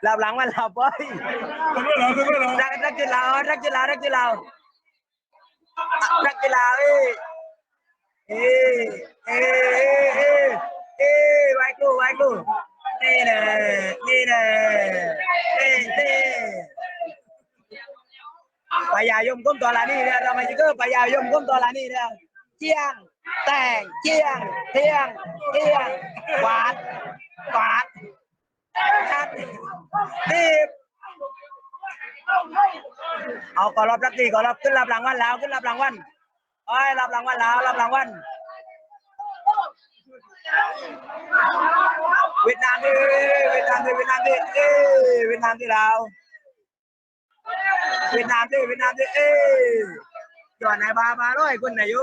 lập lặng anh lập ơi ra ra kia lào ơi ra kia lào ra kia lào ra kia lào ê ê ê ê ê vai cô vai cô ê nè ê nè ê ê bây giờ dùng con tòa là đi nè rồi mày chỉ cứ bây giờ dùng con tòa là đi nè. Chiang tàng chiang thiang thiang quạt. ตีบเอากอรับรับตีกอรับขึ้นรับรางวัลแล้วขึ้นรับรางวัลโอ้ยรับรางวัลแล้วรับรางวัลเวียดนามดีเวียดนามดีเวียดนามดีเอ้เวียดนามดิเราเวียดนามดีเวียดนามดีเอ้จอดไหนบาบาร้อยคุณนายยุ